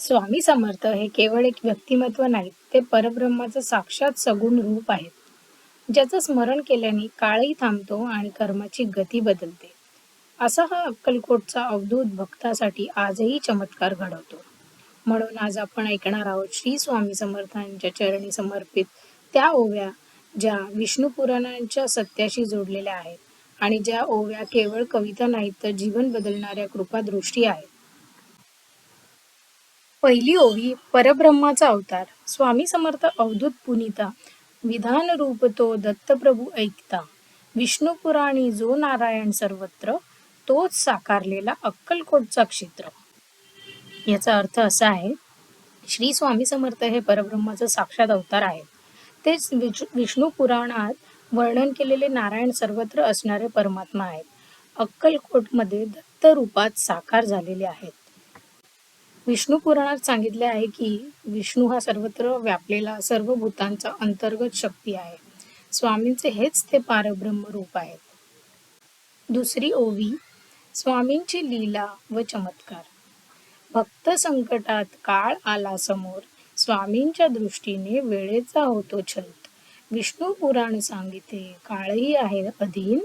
स्वामी समर्थ हे केवळ एक व्यक्तिमत्व नाहीत ते परब्रह्माचं साक्षात सगुण रूप आहेत. ज्याचं स्मरण केल्याने काळही थांबतो आणि कर्माची गती बदलते. असा हा अक्कलकोटचा अवधूत भक्तासाठी आजही चमत्कार घडवतो. म्हणून आज आपण ऐकणार आहोत श्री स्वामी समर्थांच्या चरणी समर्पित त्या ओव्या ज्या विष्णू पुराणांच्या सत्याशी जोडलेल्या आहेत आणि ज्या ओव्या केवळ कविता नाहीत तर जीवन बदलणाऱ्या कृपादृष्टी आहेत. पहिली ओवी परब्रह्माचा अवतार. स्वामी समर्थ अवधूत पुनिता विधान रूप तो दत्तप्रभू ऐकता. विष्णू पुराणी जो नारायण सर्वत्र तोच साकारलेला अक्कलकोटचा क्षेत्र. याचा अर्थ असा आहे श्री स्वामी समर्थ हे परब्रह्माचा साक्षात अवतार आहेत. तेच विष्णू पुराणात वर्णन केलेले नारायण सर्वत्र असणारे परमात्मा आहेत. अक्कलकोटमध्ये दत्त रूपात साकार झालेले आहेत. विष्णू पुराणात सांगितले आहे की विष्णू हा सर्वत्र व्यापलेला सर्व भूतांचा अंतर्गत शक्ती आहे. स्वामींचे हेच ते पारब्रह्म रूप आहेत दुसरी ओवी स्वामींची लीला व चमत्कार. भक्त संकटात काळ आला समोर स्वामींच्या दृष्टीने वेळेचा होतो छंत विष्णू पुराण सांगिते काळही आहे अधीन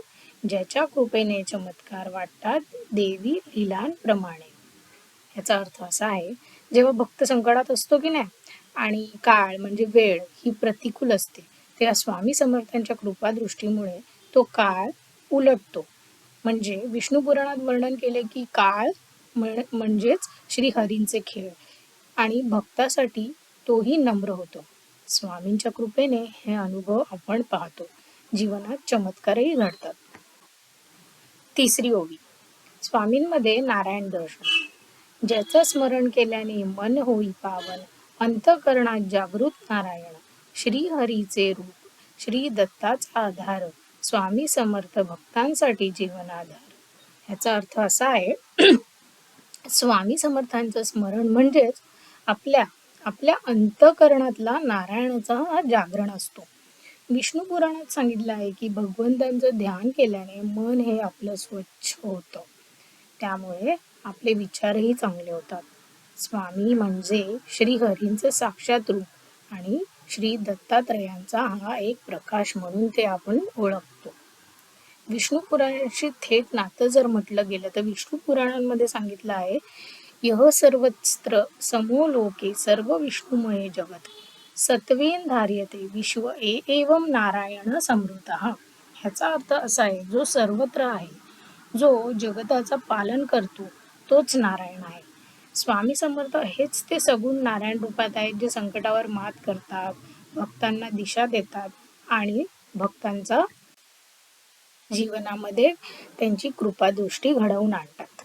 ज्याच्या कृपेने चमत्कार वाटतात देवी लीलांप्रमाणे. याचा अर्थ असा आहे जेव्हा भक्त संकटात असतो की नाही आणि काळ म्हणजे वेळ ही प्रतिकूल असते तेव्हा स्वामी समर्थांच्या कृपा दृष्टीमुळे तो काळ उलटतो. म्हणजे विष्णू पुराणात वर्णन केले की काळ म्हणजेच श्री हरींचे खेळ आणि भक्तासाठी तोही नम्र होतो. स्वामींच्या कृपेने हे अनुभव आपण पाहतो. जीवनात चमत्कारही घडतात. तिसरी ओवी स्वामींमध्ये नारायण दर्शन. ज्याचं स्मरण केल्याने मन होई पावन अंतकरणात जागृत नारायण. श्री हरीचे रूप श्री दत्ताचा आधार स्वामी समर्थ भक्तांसाठी जीवन आधार. ह्याचा अर्थ असा आहे स्वामी समर्थांचं स्मरण म्हणजेच आपल्या आपल्या अंतकरणातला नारायणाचा हा जागरण असतो. विष्णू पुराणात सांगितलं आहे की भगवंतांचं ध्यान केल्याने मन हे आपलं स्वच्छ होतं. त्यामुळे आपले विचारही चांगले होतात. स्वामी म्हणजे श्री हरींचे साक्षात रूप आणि श्री दत्तात्रयांचा हा एक प्रकाश म्हणून ते आपण ओळखतो. विष्णू पुराणाशी थेट नातं जर म्हटलं गेलं तर विष्णू पुराणांमध्ये सांगितलं आहे यह सर्वत्र समूह लोके सर्व विष्णुमय जगत सत्वेन धार्यते विश्व ए एवं नारायण समृत. ह्याचा अर्थ असा आहे जो सर्वत्र आहे जो जगताचा पालन करतो तोच नारायण आहे. स्वामी समर्थ हेच ते सगुण नारायण रूपात आहेत जे संकटावर मात करतात भक्तांना दिशा देतात आणि भक्तांचा जीवनामध्ये त्यांची कृपादृष्टी घडवून आणतात.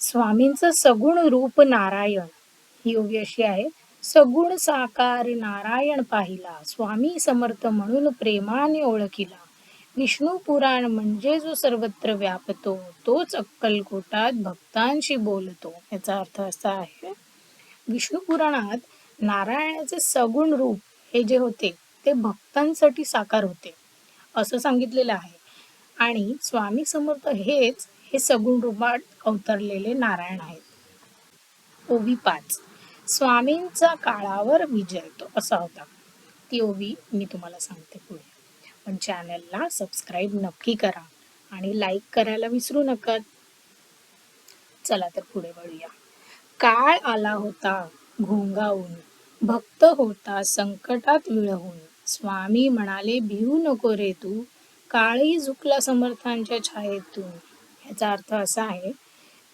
स्वामींचं सगुण रूप नारायण. ही योगी अशी आहे सगुण साकार नारायण पाहिला स्वामी समर्थ म्हणून प्रेमाने ओळखिला विष्णू पुराण म्हणजे जो सर्वत्र व्यापतो तोच अक्कलकोटात भक्तांशी बोलतो. याचा अर्थ असा आहे विष्णू पुराणात नारायणाचे सगुण रूप हे जे होते ते भक्तांसाठी साकार होते. असं सांगितलेलं आहे. आणि स्वामी समर्थ हेच हे सगुण रूपात अवतरलेले नारायण आहेत. ओवी पाच. स्वामींचा काळावर विजय तो असा होता. ती ओवी मी तुम्हाला सांगते पुढे. पण चॅनलला सबस्क्राईब नक्की करा आणि लाईक करायला विसरू नका. चला तर पुढे वळूया. काळ आला होता घोंगावून. भक्त होता संकटात विळहून स्वामी म्हणाले भिवू नको रे तू. काळी झुकला समर्थांच्या छायेतून. याचा अर्थ असा आहे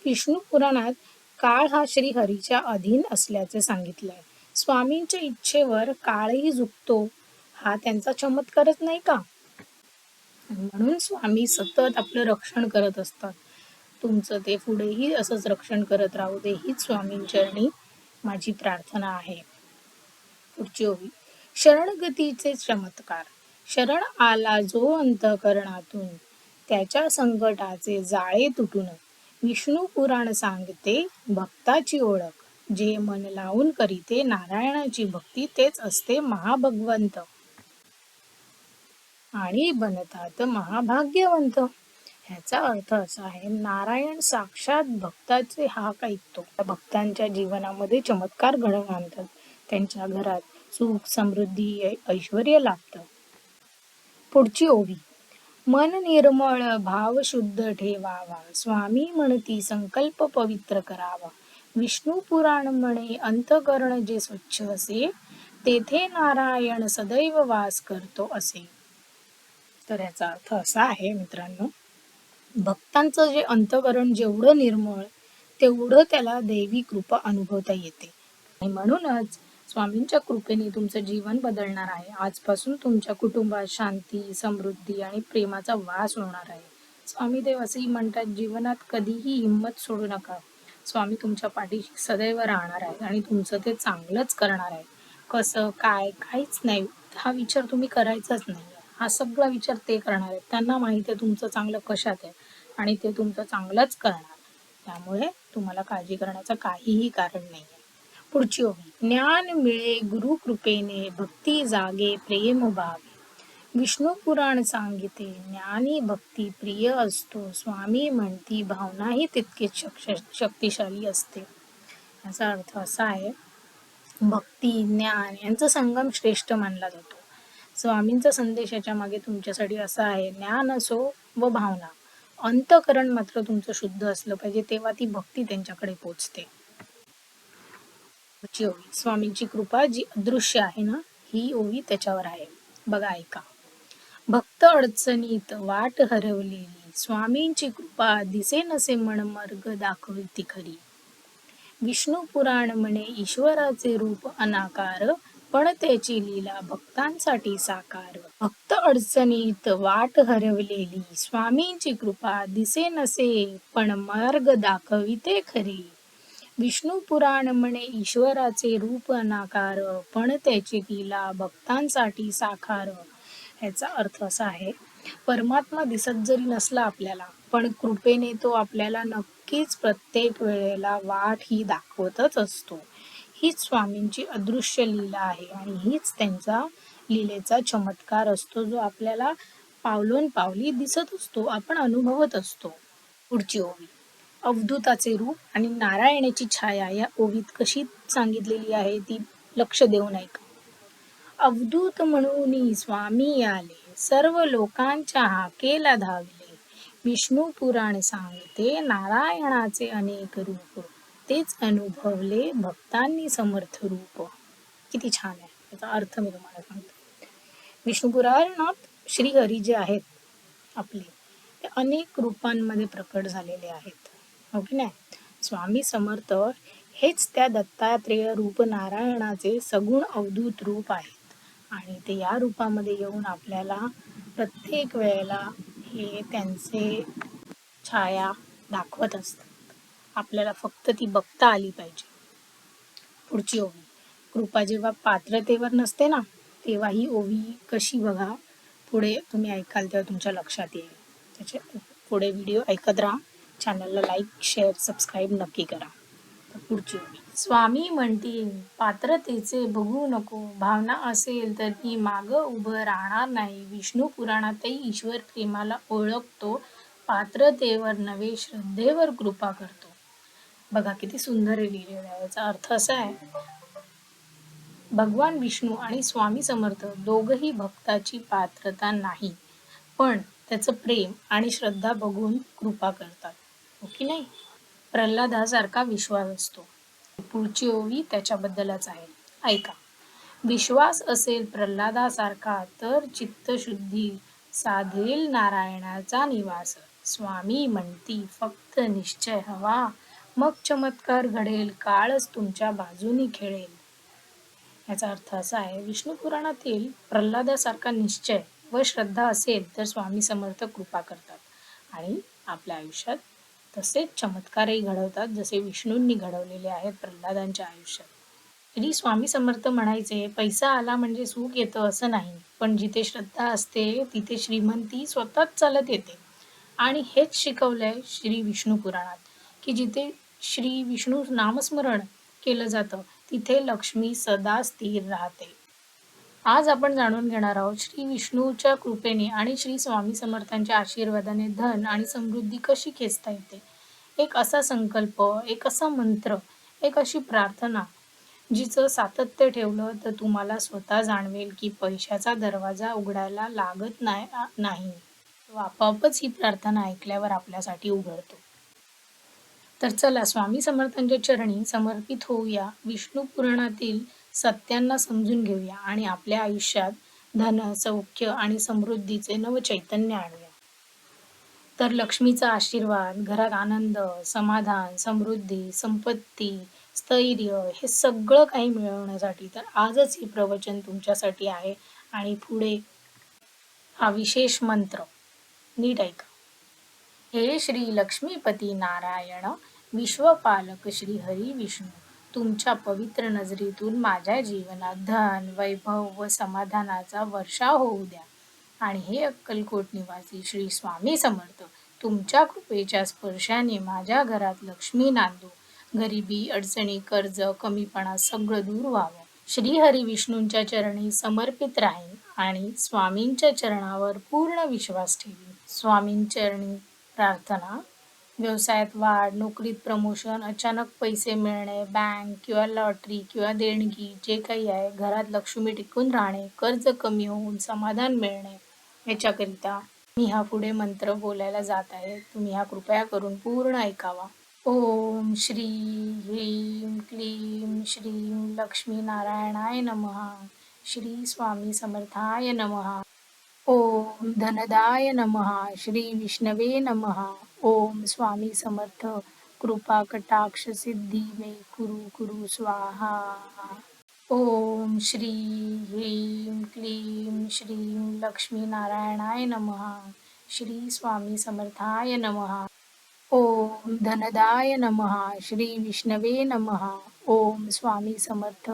विष्णू पुराणात काळ हा श्री हरीच्या अधीन असल्याचे सांगितलंय. स्वामींच्या इच्छेवर काळही झुकतो. हा त्यांचा चमत्कारच नाही का? म्हणून स्वामी सतत आपलं रक्षण करत असतात. तुमचं ते पुढेही असंच रक्षण करत राहू दे हीच स्वामींचरणी माझी प्रार्थना आहे. पुढची ओवी शरणगतीचे चमत्कार. शरण आला जो अंतकरणातून त्याच्या संकटाचे जाळे तुटून. विष्णू पुराण सांगते भक्ताची ओळख. जे मन लावून करीते नारायणाची भक्ती तेच असते महाभगवंत. आणि बनतात. महाभाग्यवंत. ह्याचा अर्थ असा आहे नारायण साक्षात भक्ताचे हाक ऐकतो. भक्तांच्या जीवनामध्ये चमत्कार घडवून आणतात. त्यांच्या घरात सुख समृद्धी ऐश्वर ऐश्वर्य पुढची ओवी. मन निर्मळ भाव शुद्ध ठेवावा. स्वामी म्हणती संकल्प पवित्र करावा. विष्णू पुराण म्हणे अंतकरण जे स्वच्छ असे तेथे नारायण सदैव वास करतो असे. तर याचा अर्थ असा आहे मित्रांनो. भक्तांचं जे अंतकरण जेवढं निर्मळ तेवढं त्याला देवी कृपा अनुभवता येते. आणि म्हणूनच स्वामींच्या कृपेने तुमचं जीवन बदलणार आहे. आजपासून तुमच्या कुटुंबात शांती समृद्धी आणि प्रेमाचा वास होणार आहे. स्वामी देव असेही म्हणतात जीवनात कधीही हिंमत सोडू नका. स्वामी तुमच्या पाठीशी सदैव राहणार आहे आणि तुमचं ते चांगलंच करणार आहे कसं काय काहीच नाही. हा विचार तुम्ही करायचाच नाही. हा सगळा विचार ते करणार आहेत. त्यांना माहिती आहे तुमचं चांगलं कशात आहे आणि ते तुमचं चांगलंच करणार. त्यामुळे तुम्हाला काळजी करण्याचं काहीही कारण नाही आहे पुढची ओवी ज्ञान मिळे गुरु कृपेने भक्ती जागे प्रेम भावे. विष्णू पुराण सांगिते ज्ञानी भक्ती प्रिय असतो. स्वामी म्हणती भावनाही तितकीच शक्तिशाली असते. याचा अर्थ असा आहे भक्ती ज्ञान यांचा संगम श्रेष्ठ मानला जातो. स्वामींचा संदेशाच्या मागे तुमच्यासाठी असा आहे ज्ञान असो व भावना. अंतकरण मात्र तुमचं शुद्ध असलं पाहिजे तेव्हा ती भक्ती त्यांच्याकडे पोचते. ओवी स्वामींची कृपा जी अदृश्य आहे ना ही ओवी त्याच्यावर आहे. बघा ऐका. भक्त अडचणीत वाट हरवलेली स्वामींची कृपा दिसे नसे मनमर्ग दाखविती खरी. विष्णू पुराण म्हणे ईश्वराचे रूप अनाकार पण त्याची लीला भक्तांसाठी साकार. भक्त अडचणीत वाट हरवलेली स्वामींची कृपा दिसे नसे पण मार्ग दाखविते खरी. विष्णू पुराण म्हणे ईश्वराचे रूप अनाकार पण त्याची लीला भक्तांसाठी साकार. ह्याचा अर्थ असा आहे परमात्मा दिसत जरी नसला आपल्याला पण कृपेने तो आपल्याला नक्कीच प्रत्येक वेळेला वाट ही दाखवतच असतो. हीच स्वामींची अदृश्य लीला आहे आणि हीच त्यांचा लीलेचा चमत्कार असतो जो आपल्याला पावलोन पावली दिसत असतो आपण अनुभवत असतो. पुढची ओवी. अवधूताचे रूप आणि नारायणाची छाया या ओवीत कशी सांगितलेली आहे ती लक्ष देऊन ऐका. अवधूत म्हणून स्वामी आले सर्व लोकांच्या हाकेला धावले. विष्णू पुराण सांगते नारायणाचे अनेक रूप तेच अनुभवले भक्तांनी समर्थ रूप. किती छान आहे. याचा अर्थ मी तुम्हाला सांगतो. विष्णुपुराणात श्री श्रीहरी जे आहेत आपले ते अनेक रूपांमध्ये प्रकट झालेले आहेत. हो की नाही? स्वामी समर्थ हेच त्या दत्तात्रेय रूप नारायणाचे सगुण अवधूत रूप आहेत. आणि ते या रूपामध्ये येऊन आपल्याला प्रत्येक वेळेला हे त्यांचे छाया दाखवत असतात. आपल्याला फक्त ती बघता आली पाहिजे. पुढची ओवी. कृपा जेव्हा पात्रतेवर नसते ना तेव्हा ही ओवी कशी बघा. पुढे तुम्ही ऐकाल तेव्हा तुमच्या लक्षात येईल. त्याचे पुढे व्हिडिओ ऐकत राहा. चॅनलला लाईक शेअर सबस्क्राईब नक्की करा. पुढची ओवी. स्वामी म्हणतील पात्रतेचे बघू नको. भावना असेल तर ती माग उभं राहणार नाही. विष्णू पुराणातही ईश्वर प्रेमाला ओळखतो. पात्रतेवर नवे श्रद्धेवर कृपा करतो. बघा किती सुंदर आहे लिहिलेलं आहे याचा अर्थ असा आहे भगवान विष्णू आणि स्वामी समर्थ दोघही भक्ताची पात्रता नाही पण त्याचं प्रेम आणि श्रद्धा बघून कृपा करतात. हो की नाही? प्रल्हादासारखा विश्वास असतो. पुढची ओवी त्याच्याबद्दलच आहे. ऐका. विश्वास असेल प्रल्हादासारखा तर चित्तशुद्धी साधेल नारायणाचा निवास. स्वामी म्हणती फक्त निश्चय हवा. मग चमत्कार घडेल काळच तुमच्या बाजूनी खेळेल. याचा अर्थ असा आहे विष्णू पुराणातील प्रल्हादासारखा निश्चय व श्रद्धा असेल तर स्वामी समर्थ कृपा करतात. आणि आपल्या आयुष्यात तसेच चमत्कारही घडवतात जसे विष्णूंनी घडवलेले आहेत प्रल्हादांच्या आयुष्यात. तरी स्वामी समर्थ म्हणायचे पैसा आला म्हणजे सुख येतं असं नाही पण जिथे श्रद्धा असते तिथे श्रीमंती स्वतःच चालत येते. आणि हेच शिकवलंय श्री विष्णू पुराणात की जिथे श्री विष्णू नामस्मरण केलं जातं. तिथे लक्ष्मी सदा स्थिर राहते. आज आपण जाणून घेणार आहोत श्री विष्णूच्या कृपेने आणि श्री स्वामी समर्थांच्या आशीर्वादाने धन आणि समृद्धी कशी खेचता येते. एक असा संकल्प एक असा मंत्र एक अशी प्रार्थना जिचं सातत्य ठेवलं तर तुम्हाला स्वतः जाणवेल की पैशाचा दरवाजा उघडायला लागत नाही. नाही आपोआपच ही प्रार्थना ऐकल्यावर आपल्यासाठी उघडतो. तर चला स्वामी समर्थांच्या चरणी समर्पित होऊया. विष्णू पुराणातील सत्यांना समजून घेऊया आणि आपल्या आयुष्यात धन सौख्य आणि समृद्धीचे नव चैतन्य आणूया. तर लक्ष्मीचा आशीर्वाद घरात आनंद समाधान समृद्धी संपत्ती स्थैर्य हे सगळं काही मिळवण्यासाठी तर आजच हे प्रवचन तुमच्यासाठी आहे. आणि पुढे हा विशेष मंत्र नीट ऐका. हे श्री लक्ष्मीपती नारायण विश्वपालक श्री हरी विष्णू तुमच्या पवित्र नजरेतून माझ्या जीवनात धन वैभव व समाधानाचा वर्षा होऊ द्या. आणि हे अक्कलकोट निवासी श्री स्वामी समर्थ तुमच्या कृपेच्या स्पर्शाने माझ्या घरात लक्ष्मी नांदू. गरिबी अडचणी कर्ज कमीपणा सगळं दूर व्हावं. श्री हरी विष्णूंच्या चरणी समर्पित राहीन आणि स्वामींच्या चरणावर पूर्ण विश्वास ठेवीन. स्वामींचरणी प्रार्थना व्यवसायात वाढ नोकरीत प्रमोशन अचानक पैसे मिळणे बँक किंवा लॉटरी किंवा देणगी जे काही आहे घरात लक्ष्मी टिकून राहणे कर्ज कमी होऊन समाधान मिळणे याच्याकरिता मी हा पुढे मंत्र बोलायला जात आहे. तुम्ही हा कृपया करून पूर्ण ऐकावा. ओम श्री ह्रीं क्लीं श्रीम लक्ष्मी नारायणाय नमः. श्री स्वामी समर्थाय नमः. ओम धनदाय नमः. श्री विष्णवे नमः. ओम स्वामी समर्थ कृपा कटाक्ष सिद्धी मे कुरु कुरु स्वाहा। ओम श्री ह्रीं क्लीं श्रीं लक्ष्मीनारायणाय नमः श्री स्वामी समर्थाय नमः। ओम धनदाय नमः श्री विष्णवे नमः। ओम स्वामी समर्थ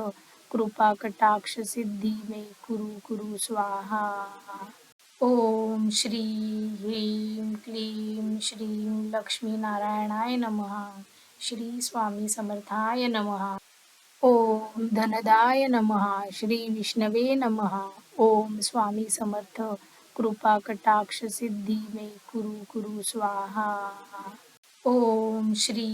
कृपा कटाक्ष सिद्धी मे कुरु कुरु स्वाहा। ओम श्री ह्रीं क्लीं श्रीं लक्ष्मीनारायणाय नम नमः श्री स्वामी समर्थाय नमः ओम धनदाय नमः श्री विष्णवे नमः ओम स्वामी समर्थ कृपा कटाक्ष सिद्धी मे कुरु कुरु स्वाहा। ओम श्री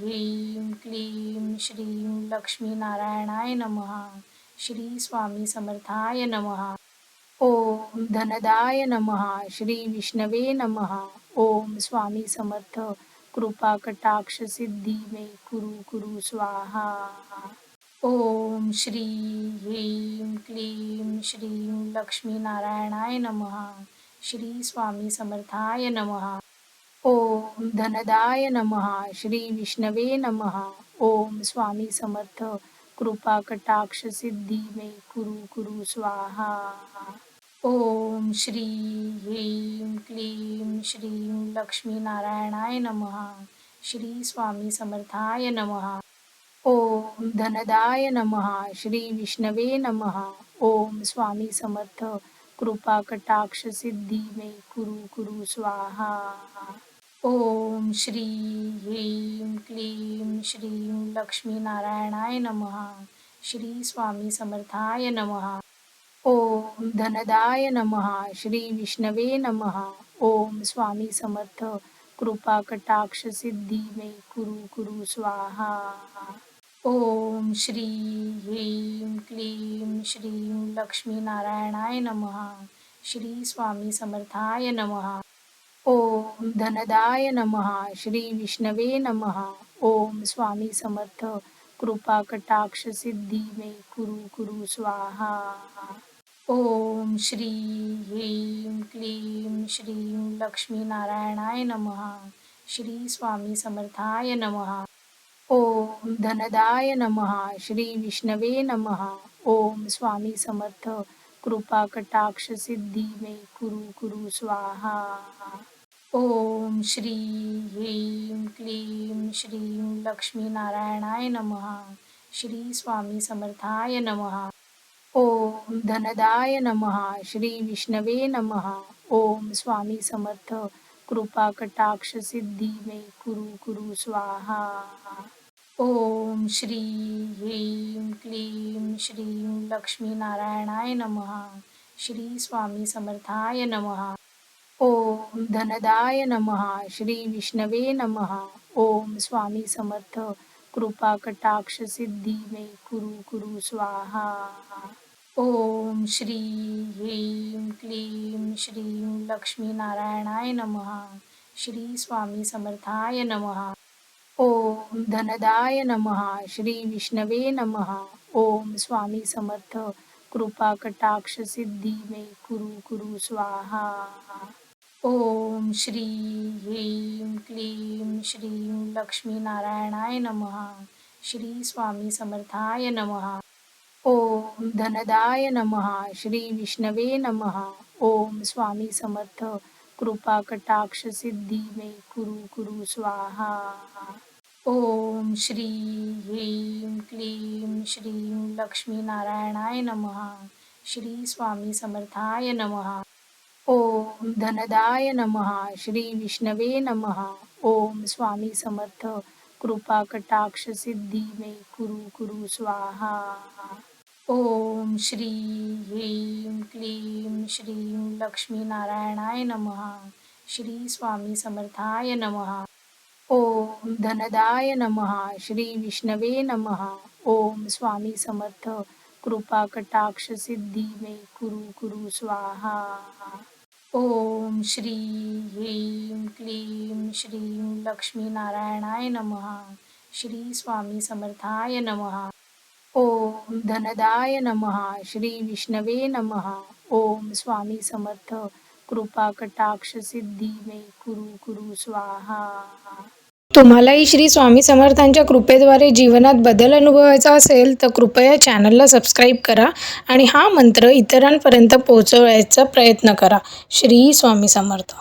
ह्रीं क्लीं श्रीं लक्ष्मीनारायणाय नम नमः श्री स्वामी समर्थाय नमः। ओम धनदाय नमः श्री विष्णवे नमः ओम स्वामी समर्थ कृपा कटाक्ष सिद्धी मे कुरु कुरु स्वाहा। ओम श्री ह्रीं क्लीं श्रीं लक्ष्मीनारायणाय नमहा नमः श्री स्वामी समर्थाय नमः। ओम धनदाय नमः श्री विष्णवे नमः ओम स्वामी समर्थ कृपा कटाक्ष सिद्धी मे कुरु कुरु स्वाहा। ओम श्री ह्रीं क्लीं श्रीं लक्ष्मीनारायणाय नमः। श्री स्वामी समर्थाय नमः। ओम धनदाय नमः। श्री विष्णवे नमः। ओम स्वामी समर्थ। कृपा कटाक्ष सिद्धी मे कुरु कुरु स्वाहा। ओम श्री ह्रीं क्लीं श्रीं लक्ष्मीनारायणाय नमः। श्री स्वामी समर्थाय नमः। ओम धनदाय नमः श्री विष्णवे नमः ओम स्वामी समर्थ कृपा कटाक्ष सिद्धी मे कुरु कुरु स्वाहा। ओम श्री ह्रीं क्लीं श्रीं लक्ष्मीनारायणाय नमः श्री स्वामी समर्थाय नमः। ओम धनदाय नमः श्री विष्णवे नमः ओम स्वामी समर्थ कृपा कटाक्ष सिद्धी मे कुरु कुरु स्वाहा। ओम श्री ह्रीं क्लीं श्रीं लक्ष्मीनारायणाय नमः श्री स्वामी समर्थाय नमः ओम धनदाय नमः श्री विष्णवे नमः ओम स्वामी समर्थ कृपा कटाक्ष सिद्धी मे कुरु कुरु स्वाहा। ओम श्री ह्रीं क्लीं श्रीं लक्ष्मीनारायणाय नमः श्री स्वामी समर्थाय नमः। ओम धनदाय नमः श्री विष्णवे नमः ओम स्वामी समर्थ कृपा कटाक्ष सिद्धी मे कुरु कुरु स्वाहा। ओम श्री ह्रीं क्लीं श्रीं लक्ष्मीनारायणाय नमः श्री स्वामी समर्थाय नमः। ओम धनदाय नमः श्री विष्णवे नमः ओम स्वामी समर्थ कृपा कटाक्ष सिद्धी मे कुरु कुरु स्वाहा। ओम श्री ह्रीं क्लीं श्रीं लक्ष्मीनारायणाय नमः। श्री स्वामी समर्थाय नमः। ओम धनदाय नमः। श्री विष्णवे नमः। ओम स्वामी समर्थ। कृपा कटाक्ष सिद्धी मे कुरु कुरु स्वाहा। ओम श्री ह्रीं क्लीं श्रीं लक्ष्मीनारायणाय नमः। श्री स्वामी समर्थाय नमः। ओम धनदाय नमः। श्री विष्णवे नमः। ओम स्वामी समर्थ। कृपा कटाक्ष सिद्धी मे कुरु कुरु स्वाहा। ओम श्री ह्रीं क्लीं श्रीं लक्ष्मीनारायणाय नमः। श्री स्वामी समर्थाय नमः। धनदाय नमः श्री विष्णवे नमः. ओम स्वामी समर्थ कृपा कटाक्ष सिद्धी मे कुरु कुरु स्वाहा. ओम श्री ह्रीं क्लीं श्रीं लक्ष्मीनारायणाय नमः श्री स्वामी समर्थाय नमः. ओम धनदाय नमः श्री विष्णवे नमः. ओम स्वामी समर्थ कृपा कटाक्ष सिद्धी मे कुरु कुरु स्वाहा. ओम श्री ह्रीं क्लीं श्रीं लक्ष्मीनारायणाय नमः। श्री स्वामी समर्थाय नमः। ओम धनदाय नमः। श्री विष्णवे नमः। ओम स्वामी समर्थ। कृपा कटाक्ष सिद्धी मे कुरु कुरु स्वाहा। तुम्हालाही श्री स्वामी समर्थांच्या कृपेद्वारे जीवनात बदल अनुभवायचा असेल तर कृपया चॅनलला सबस्क्राईब करा आणि हा मंत्र इतरांपर्यंत पोहोचवायचा प्रयत्न करा. श्री स्वामी समर्थ.